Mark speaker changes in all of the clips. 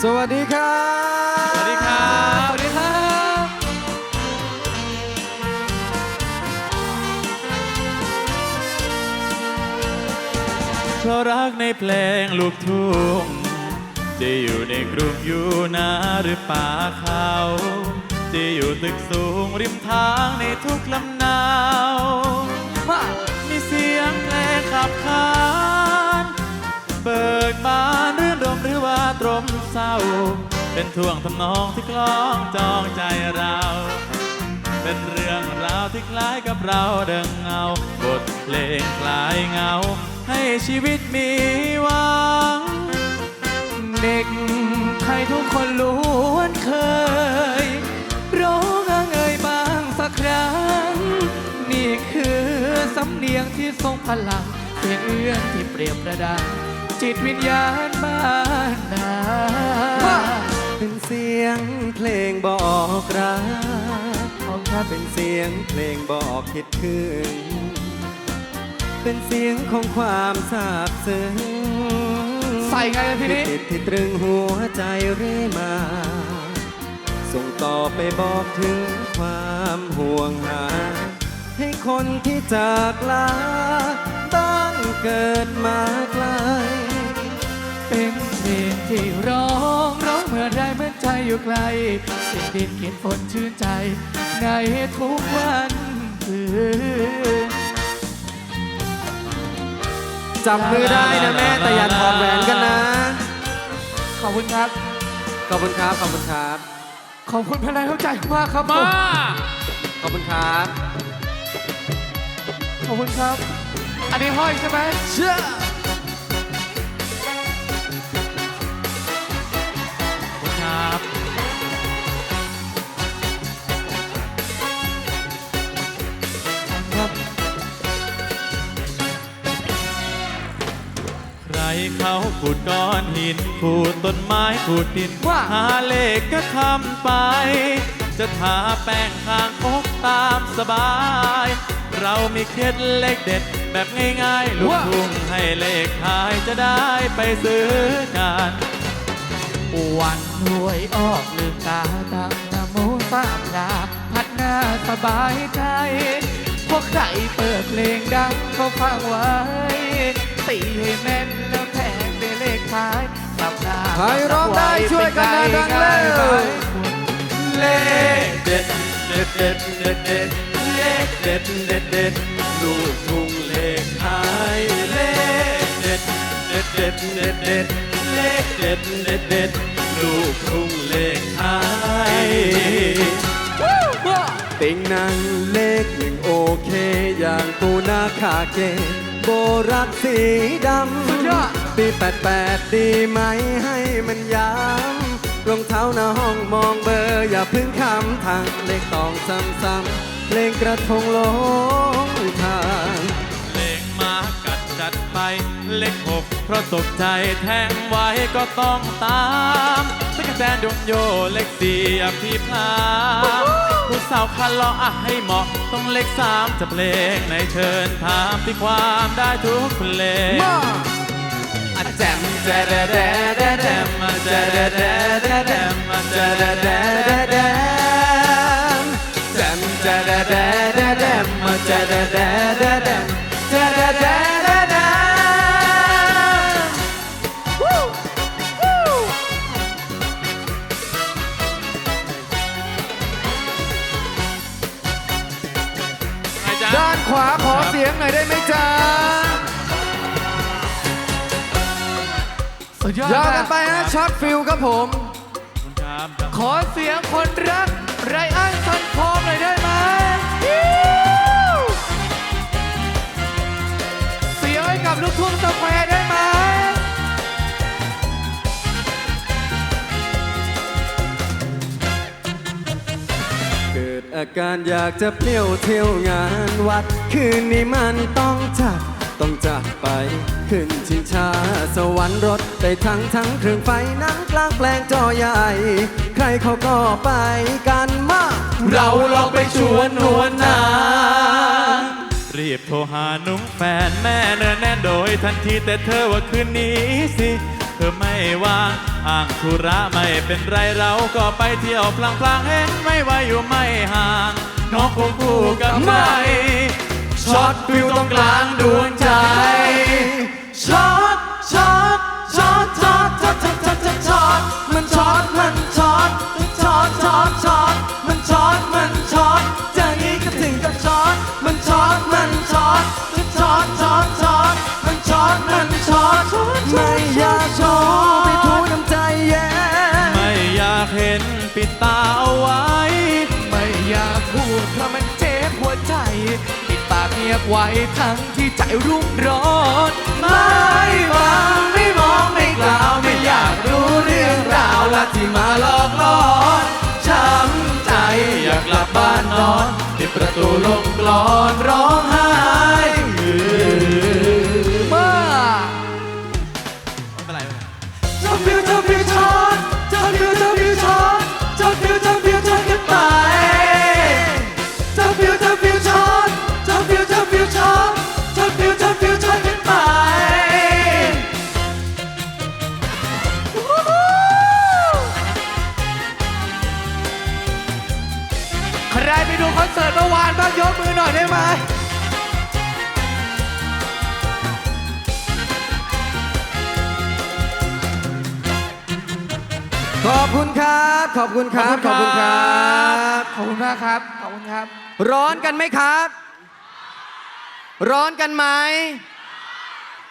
Speaker 1: สวัสดีครับ
Speaker 2: สวัสดีครับ
Speaker 3: สวัสดีครับ
Speaker 2: เพราะรักในเพลงลูกทุ่งจะอยู่ในกรุงอยู่นาหรือป่าเขาจะอยู่ตึกสูงริมทางในทุกลำนาว
Speaker 3: มา
Speaker 2: มีเสียงเพลงขับขาน เศร้า เป็นท่วงทำนองที่คล้องจองใจเรา เป็นเรื่องราวที่คล้ายกับเราเดิงเงา บทเพลงคลายเงา ให้ชีวิตมีหวัง
Speaker 3: เด็กไทยทุกคนล้วนเคย ร้องเอ่ยบ้างสักครั้ง นี่คือสำเนียงที่ทรงพลังเสียงเอื้อนที่เปรียบประดัง จิตวิญญาณบ้านนา
Speaker 1: เป็นเสียงเพลงบอกรัก
Speaker 3: ของข้า
Speaker 1: เป็
Speaker 3: เป็น
Speaker 1: นเสียงเพลงบอกคิดถึงเป็นเสียงของความซาบซึ้ง
Speaker 3: ใส่ไงล่ะทีนี้
Speaker 1: ที่ติดที่ตรึงหัวใจเรื่อยมา ส่งต่อไปบอกถึงความห่วงหา ให้คนที่จากลาบ้างเกิดมา ไกล
Speaker 3: เสียงดินเขียนฝนชื่นใจ ในทุกวันคืน
Speaker 1: จับมือได้นะแม่แต่อย่าถอดแหวนกันนะ
Speaker 3: ขอบคุณครับ
Speaker 1: ขอบคุณครับ ขอบคุณครับ
Speaker 3: ขอบคุณพลังเข้าใจมากครับผม
Speaker 1: ขอบคุณครับ
Speaker 3: ขอบคุณครับ อันนี้ห้อยใช่ไหม
Speaker 1: เชื่อ
Speaker 2: เขาขูดก้อนหินขูดต้นไม้ขูดดิน
Speaker 3: ว่า
Speaker 2: หาเลขก็ทำไป จะทาแป้งข้างอกตามสบาย เรามีเคล็ดเลขเด็ดแบบง่ายๆลูกทุ่งให้เลขขายจะได้ไปซื้อกัน
Speaker 3: วันหวยออกลืมตาตั้งนะโมสามนาพัดหน้าสบายใจพวกใครเปิดเพลงดังก็ฟังไว้ตีให้แม่นแล้ว
Speaker 1: ใครร้องได้ช่วยกันนะดังเร็ว
Speaker 2: เลขเด็ดเด็ดเด็ดเด็ดเด็ดเลขเด็ดเด็ดเด็ดลูกทุ่งเลขขายเลขเด็ดเด็ดเด็ดเด็ดเด็ดเลขเด็ดเด็ดเด็ดลูกทุ่งเลขขาย
Speaker 1: ติงนังเลขหนึ่งโอเค อย่างตูนาคาเกะโบรักสีด
Speaker 3: สุดยอดำ
Speaker 1: ปีแปดแปดดีไหมให้มันย้ำรองเท้าหน้าห้องมองเบอร์อย่าพึ่งคำทางเลขตองซ้ำๆเพลงกระทงลงทาง
Speaker 2: เลขมากัดจัดไปเลขหกเพราะตกใจแทงไว้ก็ต้องตามตะกแตนดงโยเลขสี่อภิพาผู้สาวคันล้ออะให้เหมาะต้องเลขสามจะเพลงในเชิญถามที่ความได้ทุกเพลง แจมแจแดแดแดแดมแจแดแดแดแดมแจแดแดแดแดมแจมแจแดแดแดแดมแจแดแดแดแดมแจม
Speaker 1: ด้านขวาขอเสียงหน่อยได้ไหมจ๊ะ
Speaker 3: ดยอด
Speaker 1: ยาว
Speaker 3: มา
Speaker 1: กันไปฮะช็อตฟิลครับผม
Speaker 2: ขอบคุณครับ
Speaker 3: ขอเสียงคนรักไรอันซันฟอร์มหน่อยได้ไหมเสียงให้กับลูกทุ่งสแควร์ได้ไหม
Speaker 1: เกิดอาการอยากจะเปรี้ยวเที่ยวงานวัด คืนนี้มันต้องจัด ต้องจัดไป ขึ้นชิงชาสวรรค์รถได้ทั้งทั้งเครื่องไฟนังกลางแปลงจอใหญ่ ใครเขาก็ไปกันมาก
Speaker 2: เราลองไปชวนนวลนางรีบโทรหาหนุ่งแฟนแม่เนื้อแน่นโดยทันทีแต่เธอว่าคืนนี้สิ เธอไม่ว่างอ้างธุระไม่เป็นไรเราก็ไปเที่ยวพลางๆเห็นไม่ว่าอยู่ไม่ห่างน้องคงคู่กับไม่
Speaker 1: ช็อตฟิวตรงกลางดวงใจช็อตช็อตช็อต กไว้ทั้
Speaker 3: งที่ใจรุ่มร้อน
Speaker 1: ไม่ฟังไม่มองไม่กล่าวไม่อยากรู้เรื่องราวละที่มาหลอกหลอนช้ำใจอยากกลับบ้านนอนปิดประตูลง
Speaker 3: ได้ไหม
Speaker 1: ขอบคุณครับ ขอบคุณครับ ขอบคุณครับ
Speaker 3: ขอบคุณมากครับ ขอบคุณครับ
Speaker 1: ร้อนกันไหมครับ ร้อนกันไหม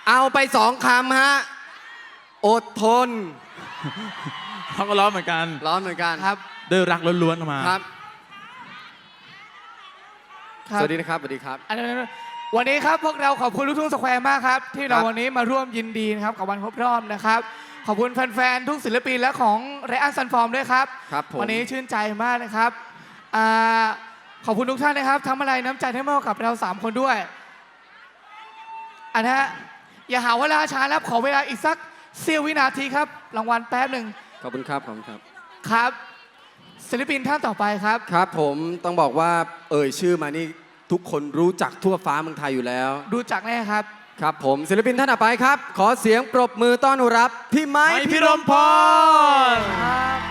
Speaker 1: เอาไปสองคำฮะ อดทน
Speaker 2: เขาก็ร้องเหมือนกัน
Speaker 1: ร้อนเหมือนกัน
Speaker 3: ครับ
Speaker 2: ด้วยรักล้วนๆออกมา
Speaker 1: ครับ
Speaker 3: ครับ
Speaker 1: สวัสดีนะครับ สวัสดีครับ
Speaker 3: อันนี้วันนี้ครับพวกเราขอบคุณลูกทุ่งสแควร์มากครับ ที่เรา
Speaker 1: ครับ
Speaker 3: วันนี้มาร่วมยินดีนะครับกับวันครบรอบนะครับ ขอบคุณแฟนๆทุกศิลปินและของไรอันซันฟอร์มด้วยครับ
Speaker 1: ครับผม
Speaker 3: วันนี้ชื่นใจมากนะครับอ่าขอบคุณทุกท่านนะครับทำอะไรน้ำใจให้มากกับเราสามคนด้วย อันนะฮะอย่าหาเวลาช้านะครับขอเวลาอีกสักเสี้ยววินาทีครับรางวัลแป๊บหนึ่ง
Speaker 1: ขอบคุณครับ ขอบคุณครับ
Speaker 3: ครับ ศิลปินท่านต่อไปครับ
Speaker 1: ครับผมต้องบอกว่าเอ่ยชื่อมานี่ทุกคนรู้จักทั่วฟ้าเมืองไทยอยู่แล้ว
Speaker 3: ดูจากแน่ครับ
Speaker 1: ครับผมศิลปินท่านต่อไปครับ ขอเสียงปรบมือต้อนรับพี่ไม้
Speaker 2: ไม้
Speaker 1: พิ
Speaker 2: พิ
Speaker 1: ร
Speaker 2: ร
Speaker 1: ม
Speaker 2: ม
Speaker 1: พ
Speaker 2: พ
Speaker 1: ร
Speaker 2: ร
Speaker 3: ครับ